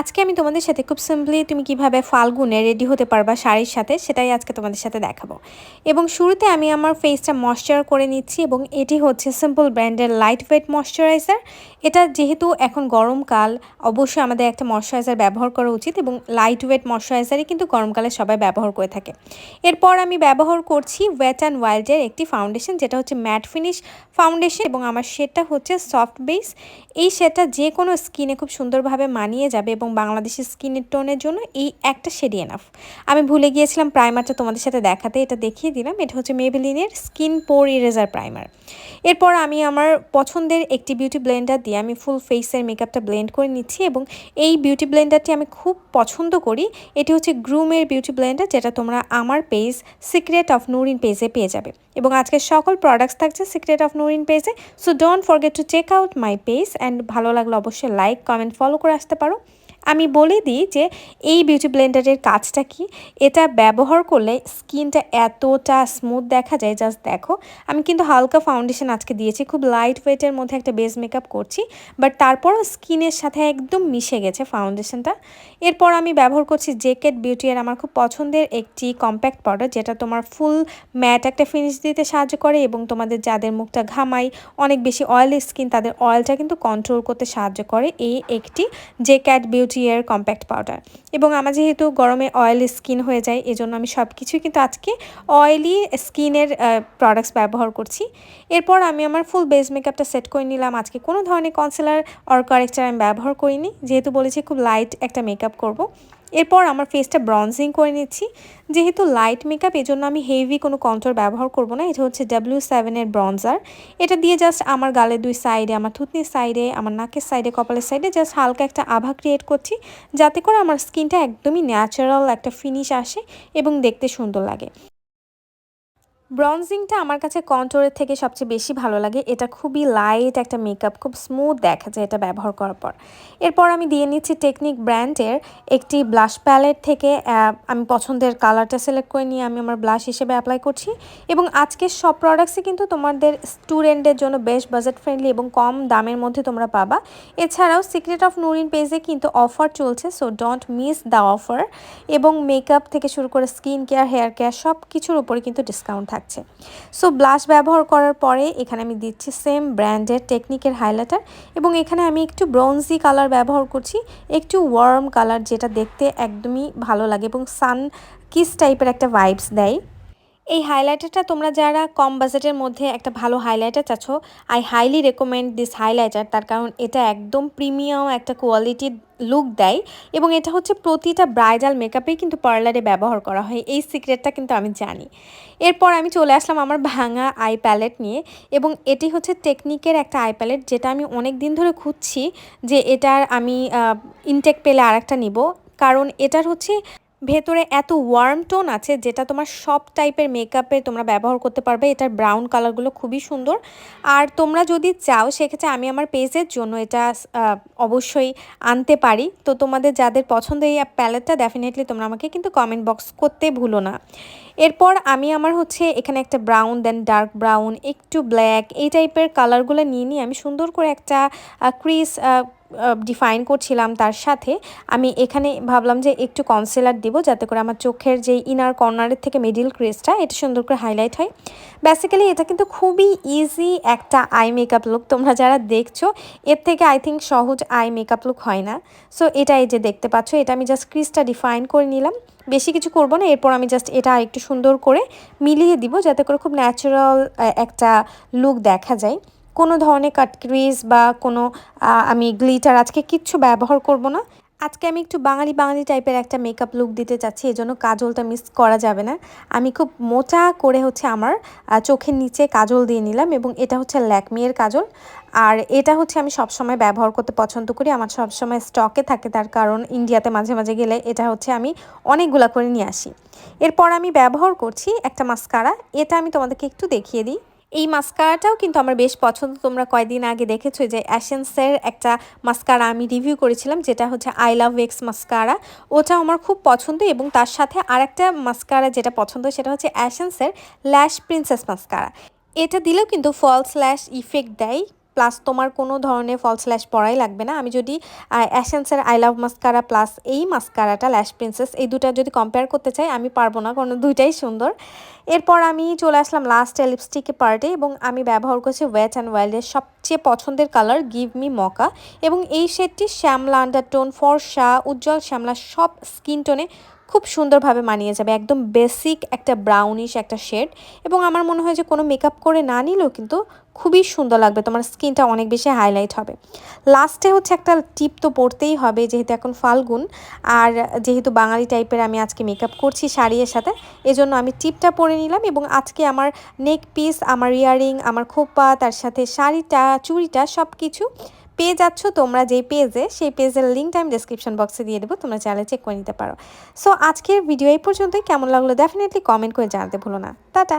আজকে আমি তোমাদের সাথে খুব সিম্পলি তুমি কীভাবে ফাল্গুনে রেডি হতে পারবা শাড়ির সাথে, সেটাই আজকে তোমাদের সাথে দেখাবো। এবং শুরুতে আমি আমার ফেসটা ময়শ্চার করে নিচ্ছি এবং এটি হচ্ছে সিম্পল ব্র্যান্ডের লাইট ওয়েট ময়শ্চারাইজার এটা যেহেতু এখন গরমকাল, অবশ্যই আমাদের একটা ময়শ্চারাইজার ব্যবহার করা উচিত এবং লাইট ওয়েট ময়শ্চারাইজারই কিন্তু গরমকালে সবাই ব্যবহার করে থাকে। এরপর আমি ব্যবহার করছি ওয়েট অ্যান্ড ওয়াইল্ডের একটি ফাউন্ডেশন যেটা হচ্ছে ম্যাট ফিনিশ ফাউন্ডেশন এবং আমার শেডটা হচ্ছে সফট বেস এই শেডটা যে কোনো স্কিনে খুব সুন্দরভাবে মানিয়ে যাবে এবং বাংলাদেশের স্কিনের টোনের জন্য এই একটা শেডি এনাফ আমি ভুলে গিয়েছিলাম প্রাইমারটা তোমাদের সাথে দেখাতে, এটা দেখিয়ে দিলাম। এটা হচ্ছে মেবেলিনের স্কিন পোর ইরেজার প্রাইমার এরপর আমি আমার পছন্দের একটি বিউটি ব্লেন্ডার দিয়ে আমি ফুল ফেসের মেকআপটা ব্লেন্ড করে নিচ্ছি এবং এই বিউটি ব্লেন্ডারটি আমি খুব পছন্দ করি। এটি হচ্ছে গ্রুমের বিউটি ব্লেন্ডার যেটা তোমরা আমার পেজ সিক্রেট অফ নুরিন পেজে পেয়ে যাবে। এবং আজকে সকল প্রোডাক্টস থাকছে সিক্রেট অফ নুরিন পেজে so don't forget to check out my page and ভালো লাগলে অবশ্যই লাইক কমেন্ট ফলো করে আসতে পারো। আমি বলে দিই যে এই বিউটি ব্লেন্ডারের কাজটা কি? এটা ব্যবহার করলে স্কিনটা এতটা স্মুথ দেখা যায় জাস্ট দেখো। আমি কিন্তু হালকা ফাউন্ডেশন আজকে দিয়েছি, খুব লাইট ওয়েটের মধ্যে একটা বেস মেকআপ করছি বাট তারপরও স্কিনের সাথে একদম মিশে গেছে ফাউন্ডেশনটা এরপর আমি ব্যবহার করছি জেকেট বিউটি এর আমার খুব পছন্দের একটি কম্প্যাক্ট পাউডার যেটা তোমার ফুল ম্যাট একটা ফিনিশ দিতে সাহায্য করে এবং তোমাদের যাদের মুখটা ঘামাই অনেক বেশি অয়েলি স্কিন তাদের অয়েলটা কিন্তু কন্ট্রোল করতে সাহায্য করে। এই একটি J Cat beauty beauty compact powder এবং আমার যেহেতু গরমে অয়েলি স্কিন হয়ে যায়, এজন্য আমি সব কিছুই কিন্তু আজকে অয়েলি স্কিনের প্রোডাক্টস ব্যবহার করছি। এরপর আমি আমার ফুল বেস মেকআপটা সেট করে নিলাম। আজকে কোনো ধরনের কনসিলার অর কারেক্টার আমি ব্যবহার করিনি। যেহেতু বলেছি খুব লাইট একটা মেকআপ করব। এরপর আমার ফেসটা ব্রাউন্সিং করে নিচ্ছি। যেহেতু লাইট মেকআপ এজন্য আমি হেভি কোনো কন্ট্রোল ব্যবহার করব না। এটা হচ্ছে ডাব্লিউ সেভেনের ব্রনজার এটা দিয়ে জাস্ট আমার গালের দুই সাইডে আমার থুতনির সাইডে আমার নাকের সাইডে কপালের সাইডে জাস্ট হালকা একটা আভা ক্রিয়েট করছি। যাতে করে আমার স্কিনটা একদমই ন্যাচারাল একটা ফিনিশ আসে এবং দেখতে সুন্দর লাগে। ব্রঞ্জিংটা আমার কাছে কন্ট্রোরের থেকে সবচেয়ে বেশি ভালো লাগে। এটা খুবই লাইট একটা মেকআপ খুব স্মুথ দেখা যায় এটা ব্যবহার করার পর। এরপর আমি দিয়ে নিচ্ছি টেকনিক ব্র্যান্ডের একটি ব্লাশ প্যালেট থেকে আমি পছন্দের কালারটা সিলেক্ট করে নিয়ে আমি আমার ব্লাশ হিসেবে অ্যাপ্লাই করছি। এবং আজকে সব প্রোডাক্টসই কিন্তু তোমাদের স্টুডেন্টের জন্য বেশ বাজেট ফ্রেন্ডলি এবং কম দামের মধ্যে তোমরা পাবা। এছাড়াও সিক্রেট অফ নুরিন পেজে কিন্তু অফার চলছে so don't miss the offer এবং মেকআপ থেকে শুরু করে স্কিন কেয়ার হেয়ার কেয়ার সব কিছুর উপরে কিন্তু ডিসকাউন্ট থাকে থাকছে সো ব্লাশ ব্যবহার করার পরে এখানে আমি দিচ্ছি সেম ব্র্যান্ডের টেকনিকের হাইলাইটার এবং এখানে আমি একটু ব্রোঞ্জি কালার ব্যবহার করছি, একটু ওয়ার্ম কালার যেটা দেখতে একদমই ভালো লাগে এবং সান কিস টাইপের একটা ভাইবস দেয়। এই হাইলাইটারটা তোমরা যারা কম বাজেটের মধ্যে একটা ভালো হাইলাইটার চাচ্ছ I highly recommend this highlighter তার কারণ এটা একদম প্রিমিয়াম একটা কোয়ালিটির লুক দেয় এবং এটা হচ্ছে প্রতিটা ব্রাইডাল মেকআপেই কিন্তু পার্লারে ব্যবহার করা হয়। এই সিক্রেটটা কিন্তু আমি জানি। এরপর আমি চলে আসলাম আমার ভাঙা আই প্যালেট নিয়ে এবং এটি হচ্ছে টেকনিকের একটা আই প্যালেট যেটা আমি অনেক দিন ধরে খুঁজছি যে এটার আমি ইনটেক পেলে আর একটা নিব। কারণ এটার হচ্ছে ভেতরে এত ওয়ার্ম টোন আছে যেটা তোমার সব টাইপের মেকআপে তোমরা ব্যবহার করতে পারবে। এটার ব্রাউন কালারগুলো খুবই সুন্দর। আর তোমরা যদি চাও, সেক্ষেত্রে আমি আমার পেজের জন্য এটা অবশ্যই আনতে পারি। তো তোমাদের যাদের পছন্দ এই প্যালেটটা ডেফিনেটলি তোমরা আমাকে কিন্তু কমেন্ট বক্স করতে ভুলো না। এরপর আমি আমার হচ্ছে এখানে একটা ব্রাউন দেন ডার্ক ব্রাউন একটু ব্ল্যাক এই টাইপের কালারগুলো নিয়ে নিয়ে আমি সুন্দর করে একটা ক্রিস ডিফাইন করছিলাম তার সাথে, আমি এখানে ভাবলাম যে একটু কনসিলার দিব যাতে করে আমার চোখের যে ইনার কর্নারের থেকে মিডিল ক্রেসটা এটা সুন্দর করে হাইলাইট হয়। বেসিক্যালি এটা কিন্তু খুবই ইজি একটা আই মেকআপ লুক তোমরা যারা দেখছ, এর থেকে আই থিঙ্ক সহজ আই মেকআপ লুক হয় না। সো এটা এই যে দেখতে পাচ্ছ, এটা আমি জাস্ট ক্রিসটা ডিফাইন করে নিলাম। বেশি কিছু করব না, এরপর আমি জাস্ট এটা একটু সুন্দর করে মিলিয়ে দিব যাতে করে খুব ন্যাচারাল একটা লুক দেখা যায়। কোনো ধরনের কাটক্রিজ বা কোনো আমি গ্লিটার আজকে কিচ্ছু ব্যবহার করব না। আজকে আমি একটু বাঙালি বাঙালি টাইপের একটা মেকআপ লুক দিতে চাচ্ছি, এজন্য কাজলটা মিস করা যাবে না। আমি খুব মোটা করে হচ্ছে আমার চোখের নিচে কাজল দিয়ে নিলাম এবং এটা হচ্ছে ল্যাকমিয়ের কাজল। আর এটা হচ্ছে আমি সবসময় ব্যবহার করতে পছন্দ করি, আমার সবসময় স্টকে থাকে তার কারণ ইন্ডিয়াতে মাঝে মাঝে গেলে এটা হচ্ছে আমি অনেকগুলা করে নিয়ে আসি। এরপর আমি ব্যবহার করছি একটা মাস্কারা এটা আমি তোমাদেরকে একটু দেখিয়ে দিই। এই মাস্কারাটাও কিন্তু আমার বেশ পছন্দ। তোমরা কয়দিন আগে দেখেছ যে অ্যাসেন্সের একটা মাস্কারা আমি রিভিউ করেছিলাম, যেটা হচ্ছে আই লাভ এক্স মাস্কারা ওটা আমার খুব পছন্দ এবং তার সাথে আর একটা মাস্কারা যেটা পছন্দ, সেটা হচ্ছে অ্যাসেন্সের ল্যাশ প্রিন্সেস মাস্কারা এটা দিলেও কিন্তু ফলস ল্যাশ ইফেক্ট দেয়। প্লাস তোমার কোনো ধরনের ফলস ল্যাশ পরাই লাগবে না। আমি যদি অ্যাসেন্সের আই লাভ মাস্কারা প্লাস এই মাস্কারাটা ল্যাশ প্রিন্সেস এই দুটা যদি কম্পেয়ার করতে চাই, আমি পারব না, কারণ দুইটাই সুন্দর। এরপর আমি চলে আসলাম লাস্টে লিপস্টিকের পার্টে এবং আমি ব্যবহার করছি ওয়েট অ্যান্ড ওয়াইল্ডের সবচেয়ে পছন্দের কালার গিভ মি মকা এবং এই শেডটি শ্যামলা আন্ডারটোন ফর্সা উজ্জ্বল শ্যামলা সব স্কিন টোনে খুব সুন্দরভাবে মানিয়ে যাবে। একদম বেসিক একটা ব্রাউনিশ একটা শেড এবং আমার মনে হয় যে কোনো মেকআপ করে না নিলেও কিন্তু খুবই সুন্দর লাগবে। তোমার স্কিনটা অনেক বেশি হাইলাইট হবে। লাস্টে হচ্ছে একটা টিপ তো পড়তেই হবে যেহেতু এখন ফাল্গুন। আর যেহেতু বাঙালি টাইপের আমি আজকে মেকআপ করছি শাড়ির সাথে, এজন্য আমি টিপটা পরে নিলাম এবং আজকে আমার নেক পিস আমার ইয়ারিং আমার খোপা, তার সাথে শাড়িটা, চুড়িটা সব কিছু পেয়ে যাচ্ছ, তোমরা যেই পেজে, সেই পেজের লিঙ্কটা আমি ডিসক্রিপশন বক্সে দিয়ে দেবো, তোমরা চাইলে চেক করে নিতে পারো। সো আজকের ভিডিও এই পর্যন্তই। কেমন লাগল ডেফিনেটলি কমেন্ট করে জানাতে ভুলো না। টাটা!